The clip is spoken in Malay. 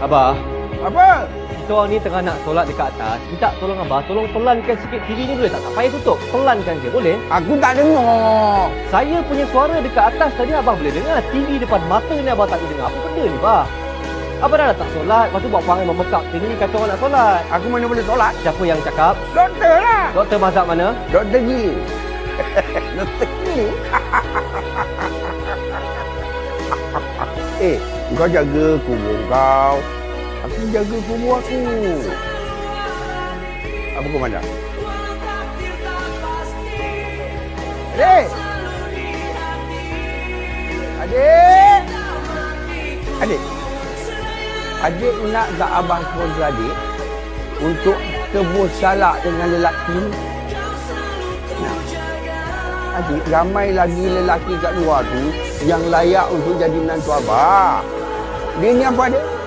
Abah, Apa? kita orang ni tengah nak solat dekat atas. Minta tolong Abah, tolong pelankan sikit TV ni boleh tak? Tak payah tutup. Pelankan je, boleh? Aku tak dengar. Saya punya suara dekat atas tadi Abah boleh dengar. TV depan mata ni Abah tak boleh dengar. Apa benda ni, Abah? Abah dah datang solat, lepas tu buat perangai memekak sini kata orang nak solat. Aku mana boleh solat? Siapa yang cakap? Doktor lah. Doktor mazhab mana? Doktor Gili. Doktor Gili. eh, kau jaga kubur kau. Aku jaga kubur aku. Apa kau pandang? Adik! Adik! Adik! Adik nak tak abang sponsor adik untuk tebus salak dengan lelaki. Adik, ramai lagi lelaki kat luar tu yang layak untuk jadi menantu abang. 给你发的